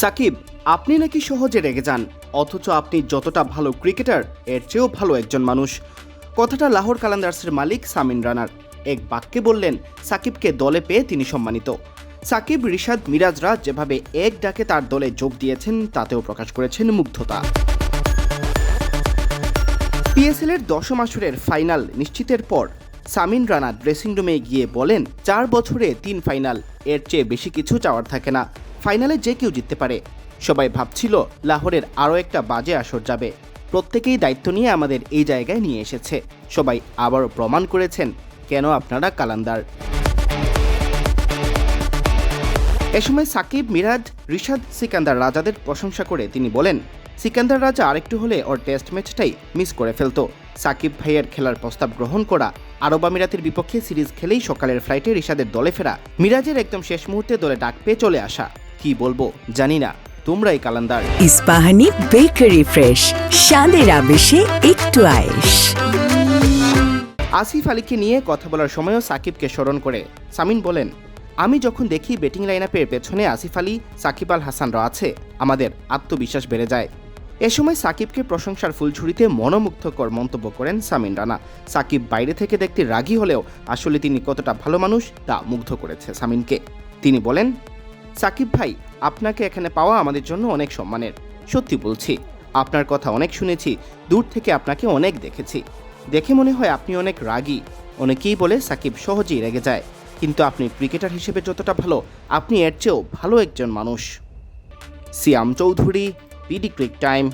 সাকিব, আপনি নাকি সহজে রেগে যান, অথচ আপনি যতটা ভালো ক্রিকেটার, এর চেয়েও ভালো একজন মানুষ। কথাটা লাহোর কালান্দার্সের মালিক সামিন রানার। এক বাক্যে বললেন, সাকিবকে দলে পেয়ে তিনি সম্মানিত। সাকিব, রিশাদ, মিরাজরা যেভাবে এক ডাকে তার দলে যোগ দিয়েছেন, তাতেও প্রকাশ করেছেন মুগ্ধতা। পিএসএল এর দশম আসরের ফাইনাল নিশ্চিতের পর সামিন রানা ড্রেসিং রুমে গিয়ে বলেন, চার বছরে তিন ফাইনাল, এর চেয়ে বেশি কিছু চাওয়ার থাকে না। ফাইনালে যে কেউ জিততে পারে। সবাই ভাবছিল লাহোরের আরও একটা বাজে আসর যাবে। প্রত্যেকেই দায়িত্ব নিয়ে আমাদের এই জায়গায় নিয়ে এসেছে। সবাই আবারও প্রমাণ করেছেন কেন আপনারা কালান্দার। এ সময় সাকিব, মিরাজ, রিশাদ, সিকান্দার রাজাদের প্রশংসা করে তিনি বলেন, সিকান্দার রাজা আরেকটু হলে ওর টেস্ট ম্যাচটাই মিস করে ফেলতো। সাকিব ভাইয়ের খেলার প্রস্তাব গ্রহণ করা, আরব আমিরাতের বিপক্ষে সিরিজ খেলেই সকালের ফ্লাইটে রিশাদের দলে ফেরা। মিরাজের একদম শেষ মুহূর্তে দলে ডাক পেয়ে চলে আসা। কি বলব জানি না। তোমরাই কালান্দার। ইস্পাহানি বেকারি ফ্রেশ স্বাদের আবেশে একটু আয়েশ। আসিফ আলীকে নিয়ে কথা বলার সময়ও সাকিবকে স্মরণ করে। সামিন বলেন আমি যখন দেখি ব্যাটিং লাইনআপের পেছনে আসিফ আলী সাকিব আল হাসানরা আছে আমাদের আত্মবিশ্বাস বেড়ে যায়। এ সময় সাকিবকে প্রশংসার ফুলঝুরিতে মনোমুগ্ধকর মন্তব্য করেন সামিন রানা। সাকিব বাইরে থেকে দেখতে রাগী হলেও আসলে তিনি কতটা ভালো মানুষ তা মুগ্ধ করেছে সামিনকে। তিনি বলেন সাকিব ভাই, আপনাকে এখানে পাওয়া আমাদের জন্য অনেক সম্মানের। সত্যি বলছি, আপনার কথা অনেক শুনেছি, দূর থেকে আপনাকে অনেক দেখেছি। দেখে মনে হয় আপনি অনেক রাগী। অনেকেই বলে সাকিব সহজেই রেগে যায়, কিন্তু আপনি ক্রিকেটার হিসেবে যতটা ভালো, আপনি এর চেয়েও ভালো একজন মানুষ। সিয়াম চৌধুরী, পিডি ক্রিক টাইম।